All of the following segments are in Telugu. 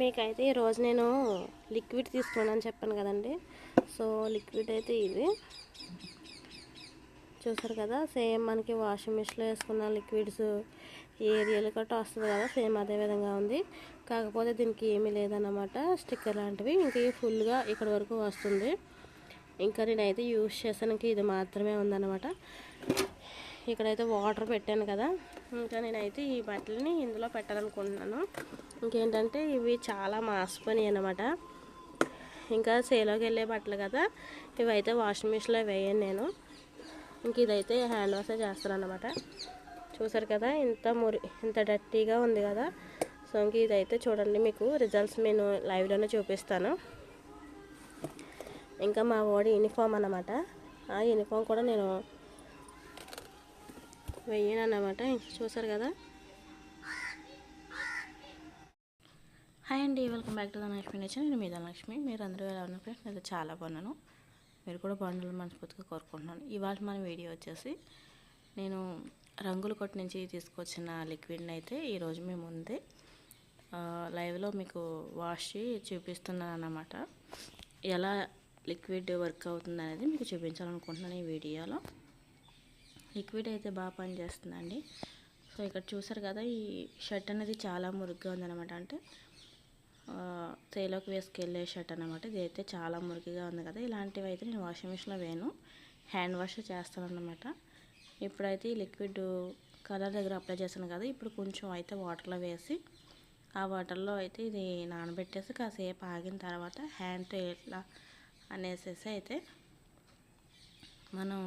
మీకైతే ఈరోజు నేను లిక్విడ్ తీసుకున్నాను చెప్పాను కదండి. సో లిక్విడ్ అయితే ఇది చూసారు కదా సేమ్ మనకి వాషింగ్ మిషన్లో వేసుకున్న లిక్విడ్స్ ఏరియాలు కట్ట వస్తుంది కదా సేమ్ అదే విధంగా ఉంది. కాకపోతే దీనికి ఏమీ లేదన్నమాట స్టిక్కర్ లాంటివి. ఇంకా ఇవి ఫుల్గా ఇక్కడ వరకు వస్తుంది. ఇంకా నేనైతే యూజ్ చేసానికి ఇది మాత్రమే ఉందన్నమాట. ఇక్కడైతే వాటర్ పెట్టాను కదా. ఇంకా నేనైతే ఈ బట్టలని ఇందులో పెట్టాలనుకుంటున్నాను. ఇంకేంటంటే ఇవి చాలా మాసిపోయినాయి అనమాట ఇంకా సేలోకి వెళ్ళే బట్టలు కదా. ఇవైతే వాషింగ్ మిషన్లో వేయను నేను. ఇంక ఇదైతే హ్యాండ్ వాషే చేస్తాను అనమాట చూసారు కదా ఇంత మురి ఇంత డర్టీగా ఉంది కదా. సో ఇంక ఇదైతే చూడండి మీకు రిజల్ట్స్ నేను లైవ్లోనే చూపిస్తాను. ఇంకా మా వాడి యూనిఫామ్ అనమాట ఆ యూనిఫామ్ కూడా నేను వెయ్యను అన్నమాట చూసారు కదా? హాయ్ అండి welcome back to Dhanalakshmi nature. నేను మీ ధనలక్ష్మి. మీరు అందరూ ఎలా ఉన్నారు ఫ్రెండ్స్? నేను చాలా బాగున్నాను. మీరు కూడా బాగుండాలని మనస్ఫూర్తిగా కోరుకుంటున్నాను. ఇవాళ మన వీడియో వచ్చేసి నేను రంగుల కొట్టు నుంచి తీసుకొచ్చిన లిక్విడ్ని అయితే ఈరోజు మేము ఉంది లైవ్లో మీకు వాష్ చూపిస్తున్నాను అన్నమాట ఎలా లిక్విడ్ వర్క్ అవుతుంది అనేది మీకు చూపించాలనుకుంటున్నాను ఈ వీడియోలో. లిక్విడ్ అయితే బాగా పనిచేస్తుందండి సో ఇక్కడ చూసారు కదా ఈ షర్ట్ అనేది చాలా మురుగ్గా ఉందన్నమాట. అంటే తేలోకి వేసుకెళ్ళే షర్ట్ అనమాట ఇది అయితే చాలా మురికిగా ఉంది కదా. ఇలాంటివి అయితే నేను వాషింగ్ మిషన్లో వేను హ్యాండ్ వాష్ చేస్తాను అనమాట ఇప్పుడైతే ఈ లిక్విడ్ కలర్ దగ్గర అప్లై చేశాను కదా. ఇప్పుడు కొంచెం అయితే వాటర్లో వేసి ఆ వాటర్లో అయితే ఇది నానబెట్టేసి కాసేపు ఆగిన తర్వాత హ్యాండ్తో ఎట్లా అనేసేసి అయితే మనం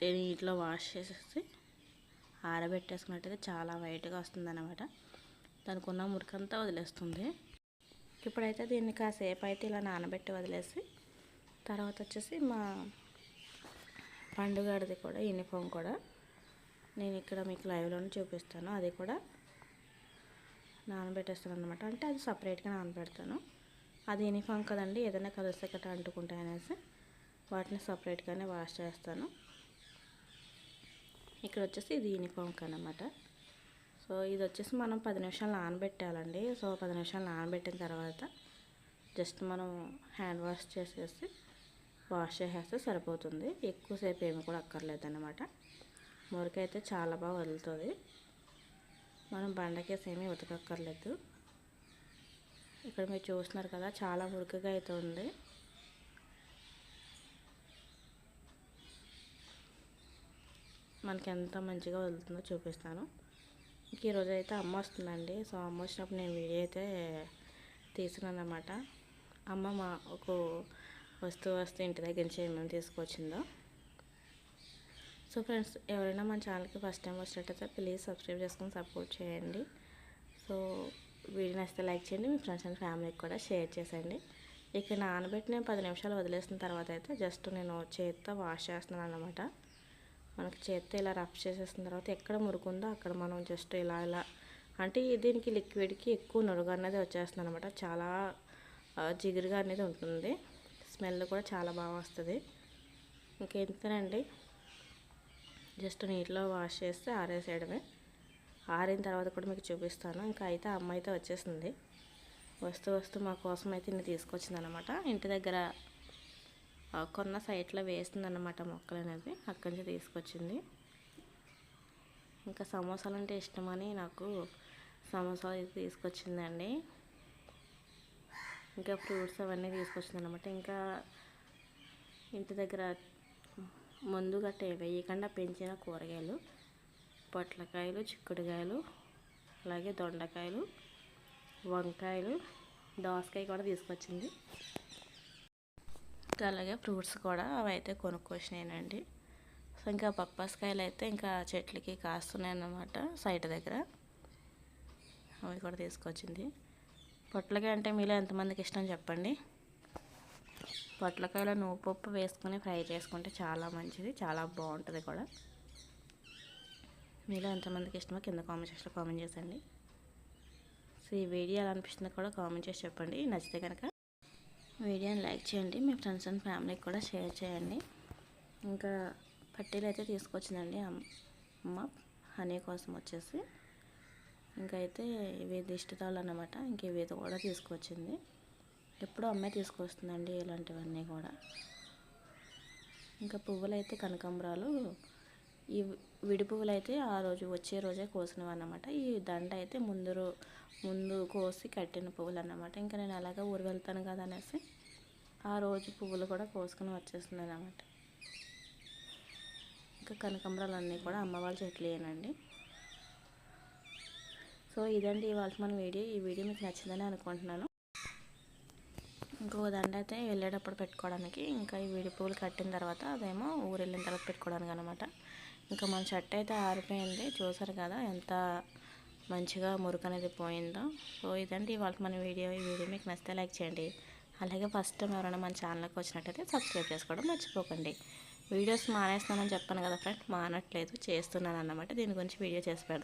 నీటిలో వాష్ చేసేసి ఆరబెట్టేసుకున్నట్టయితే చాలా వైట్గా వస్తుంది అనమాట దానికి ఉన్న మురికంతా వదిలేస్తుంది. ఇప్పుడైతే దీన్ని కాసేపు అయితే ఇలా నానబెట్టి వదిలేసి తర్వాత వచ్చేసి మా పండుగడిది కూడా యూనిఫామ్ కూడా నేను ఇక్కడ మీకు లైవ్లోనే చూపిస్తాను. అది కూడా నానబెట్టేస్తాను అనమాట అంటే అది సపరేట్గా నానబెడతాను. అది యూనిఫామ్ కదండి ఏదైనా కలిస్తే గట్రా అంటుకుంటాయి అనేసి వాటిని సపరేట్గానే వాష్ చేస్తాను. ఇక్కడ వచ్చేసి ఇది యూనిఫామ్కి అనమాట సో ఇది వచ్చేసి మనం పది నిమిషాలు నానబెట్టాలండి. సో పది నిమిషాలు నానబెట్టిన తర్వాత జస్ట్ మనం హ్యాండ్ వాష్ చేసేసి వాష్ చేసేస్తే సరిపోతుంది. ఎక్కువసేపు ఏమి కూడా అక్కర్లేదు అనమాట మురికైతే చాలా బాగా వదులుతుంది. మనం బండకేసి ఏమీ ఉతకక్కర్లేదు. ఇక్కడ మీరు చూస్తున్నారు కదా చాలా మురికగా అయితే ఉంది. మనకి ఎంత మంచిగా వదులుతుందో చూపిస్తాను. ఈరోజు అయితే అమ్మ వస్తుందండి. సో అమ్మ వచ్చినప్పుడు నేను వీడియో అయితే తీసినాను అనమాట అమ్మ మా ఒక వస్తువు వస్తే ఇంటి దగ్గర నుంచి ఏమేమి తీసుకొచ్చిందో. సో ఫ్రెండ్స్ ఎవరైనా మన ఛానల్కి ఫస్ట్ టైం వచ్చినట్టయితే ప్లీజ్ సబ్స్క్రైబ్ చేసుకొని సపోర్ట్ చేయండి. సో వీడియో నచ్చితే లైక్ చేయండి. మీ ఫ్రెండ్స్ అండ్ ఫ్యామిలీకి కూడా షేర్ చేసేయండి. ఇక నానబెట్టి నేను పది నిమిషాలు వదిలేసిన తర్వాత అయితే జస్ట్ నేను చేతితో వాష్ చేస్తున్నాను అనమాట మనకి చేత్తో ఇలా రఫ్ చేసేసిన తర్వాత ఎక్కడ మురుకుందో అక్కడ మనం జస్ట్ ఇలా ఇలా. అంటే దీనికి లిక్విడ్కి ఎక్కువ నురుగు అనేది వచ్చేస్తుంది అనమాట చాలా జిగురుగా అనేది ఉంటుంది. స్మెల్ కూడా చాలా బాగా వస్తుంది. ఇంకెంతనండి జస్ట్ నీటిలో వాష్ చేస్తే ఆరేసేయడమే. ఆరిన తర్వాత కూడా మీకు చూపిస్తాను. ఇంకా అయితే అమ్మ అయితే వచ్చేసింది. వస్తూ వస్తూ మా కోసం అయితే ఇన్ని తీసుకొచ్చింది అనమాట ఇంటి దగ్గర కొన్న సైట్లో వేస్తుందన్నమాట మొక్కలు అనేది అక్కడి నుంచి తీసుకొచ్చింది. ఇంకా సమోసాలు అంటే ఇష్టమని నాకు సమోసాలు అయితే తీసుకొచ్చిందండి. ఇంకా ఫ్రూట్స్ అవన్నీ తీసుకొచ్చింది అనమాట ఇంకా ఇంటి దగ్గర ముందు గట్ట వేయకుండా పెంచిన కూరగాయలు పొట్లకాయలు చిక్కుడుకాయలు అలాగే దొండకాయలు వంకాయలు దోసకాయ కూడా తీసుకొచ్చింది. అలాగే ఫ్రూట్స్ కూడా అవి అయితే కొనుక్కొచ్చినాయండి సో ఇంకా పప్పాస్కాయలు అయితే ఇంకా చెట్లకి కాస్తున్నాయన్నమాట సైట్ దగ్గర. అవి కూడా తీసుకొచ్చింది. పొట్లకాయ అంటే మీలో ఎంతమందికి ఇష్టం చెప్పండి? పొట్లకాయలో నువ్వు పప్పు వేసుకొని ఫ్రై చేసుకుంటే చాలా మంచిది చాలా బాగుంటుంది కూడా. మీలో ఎంతమందికి ఇష్టమో కింద కామెంట్ సెక్షన్లో కామెంట్ చేసండి. సో ఈ వీడియో ఎలా అనిపిస్తుందో కూడా కామెంట్ చేసి చెప్పండి. నచ్చితే కనుక వీడియోని లైక్ చేయండి. మీ ఫ్రెండ్స్ అండ్ ఫ్యామిలీకి కూడా షేర్ చేయండి. ఇంకా పట్టీలు అయితే తీసుకొచ్చిందండి అమ్మ హనీ కోసం వచ్చేసి. ఇంకా అయితే ఇవి దిష్టి అనమాట ఇంక ఇవి కూడా తీసుకొచ్చింది. ఎప్పుడూ అమ్మే తీసుకొస్తుందండి ఇలాంటివన్నీ కూడా. ఇంకా పువ్వులు అయితే కనకాంబరాలు ఈ విడి పువ్వులు అయితే ఆ రోజు వచ్చే రోజే కోసినవి అన్నమాట ఈ దండ అయితే ముందు ముందు కోసి కట్టిన పువ్వులు అన్నమాట ఇంకా నేను అలాగే ఊరు వెళ్తాను కదా అనేసి ఆ రోజు పువ్వులు కూడా కోసుకొని వచ్చేస్తున్నాను అన్నమాట ఇంకా కనకాంబరాలు అన్నీ కూడా అమ్మ వాళ్ళ చెట్లేనండి సో ఇదండి ఇవాళ మన వీడియో. ఈ వీడియో మీకు నచ్చిందని అనుకుంటున్నాను. ఇంకో దండ అయితే వెళ్ళేటప్పుడు పెట్టుకోవడానికి. ఇంకా ఈ విడి పువ్వులు కట్టిన తర్వాత అదేమో ఊరు వెళ్ళిన తర్వాత పెట్టుకోవడానికి అనమాట ఇంకా మన షర్ట్ అయితే ఆరిపోయింది. చూసారు కదా ఎంత మంచిగా మురుకు అనేది పోయిందో. సో ఇదండి ఇవాళ మన వీడియో. ఈ వీడియో మీకు నచ్చితే లైక్ చేయండి. అలాగే ఫస్ట్ టైం ఎవరైనా మన ఛానల్కి వచ్చినట్టయితే సబ్స్క్రైబ్ చేసుకోవడం మర్చిపోకండి. వీడియోస్ మానేస్తున్నానని చెప్పాను కదా ఫ్రెండ్ మానట్లేదు చేస్తున్నాను అన్నమాట దీని గురించి వీడియో చేసి పెడతాను